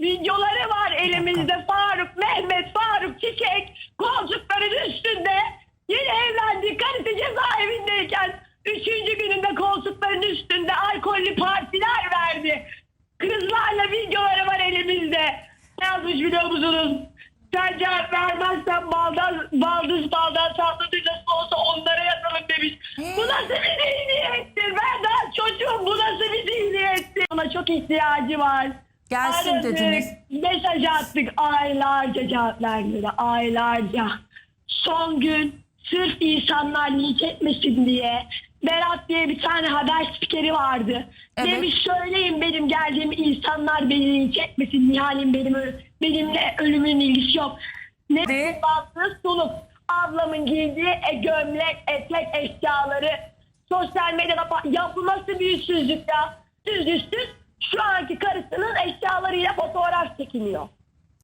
videoları var elimizde. Faruk, Mehmet, Faruk, Çiçek koltukların üstünde. Yeni evlendi. Karısı cezaevindeyken üçüncü gününde koltukların üstünde alkollü partiler verdi. Kızlarla videoları var elimizde. Ne yazmış biliyor musunuz? Sen cevap vermezsen baldan, baldız baldan salladı nasıl olsa onlara yazalım demiş. Bu nasıl bir zihniyettir? Ben daha çocuğum bu nasıl bir zihniyettir? Ona çok ihtiyacı var. Gelsin Aradık, dediniz. Mesaj attık aylarca cevap vermedi aylarca. Son gün sırf insanlar linç etmesin diye Berat diye bir tane haber spikeri vardı. Evet. Demiş söyleyin benim geldiğim insanlar beni linç etmesin. Nihal'in benim benimle ölümün ilgisi yok. Ne bastı suluk. Ablamın giydiği e, gömlek, etek eşyaları sosyal medyada pa- ya bu nasıl bir yüzsüzlük ya? Düz üstsüz şu anki karısının Florida por orar aqui, chiquillos.